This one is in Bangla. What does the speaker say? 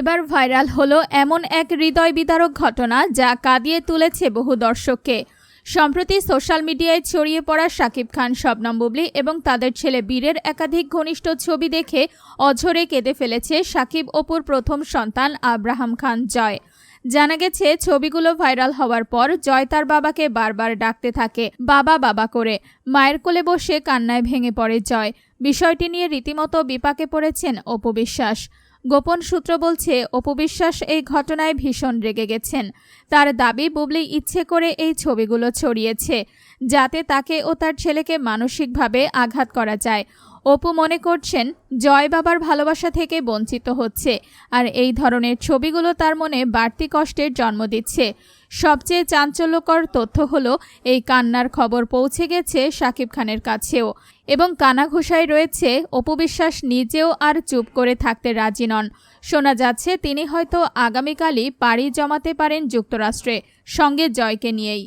এবার ভাইরাল হলো এমন এক হৃদয় বিদারক ঘটনা যা কাঁদিয়ে তুলেছে বহু দর্শককে। সম্প্রতি সোশ্যাল মিডিয়ায় ছড়িয়ে পড়া শাকিব খান, শবনম বুবলি এবং তাদের ছেলে বীরের একাধিক ঘনিষ্ঠ ছবি দেখে অঝরে কেঁদে ফেলেছে শাকিব অপুর প্রথম সন্তান আব্রাহাম খান জয়। জানা গেছে, ছবিগুলো ভাইরাল হওয়ার পর জয় তার বাবাকে বারবার ডাকতে থাকে, বাবা বাবা করে। মায়ের কোলে বসে কান্নায় ভেঙে পড়ে জয়। বিষয়টি নিয়ে রীতিমতো বিপাকে পড়েছেন অপু বিশ্বাস। গোপন সূত্র বলছে অপবিশ্বাস এই ঘটনায় ভীষণ রেগে গেছেন। তার দাবি, বুবলি ইচ্ছে করে এই ছবিগুলো ছড়িয়েছে, যাতে তাকে ও তার ছেলেকে মানসিকভাবে আঘাত করা যায়। অপু মনে করছেন জয় বাবার ভালোবাসা থেকে বঞ্চিত হচ্ছে, আর এই ধরনের ছবিগুলো তার মনে বাড়তি কষ্টের জন্ম দিচ্ছে। সবচেয়ে চাঞ্চল্যকর তথ্য হলো, এই কান্নার খবর পৌঁছে গেছে শাকিব খানের কাছেও, এবং কানাঘুষায় রয়েছে অপবিশ্বাস নিজেও আর চুপ করে থাকতে রাজি নন। শোনা যাচ্ছে, তিনি হয়তো আগামীকালই পাড়ি জমাতে পারেন যুক্তরাষ্ট্রে, সঙ্গে জয়কে নিয়েই।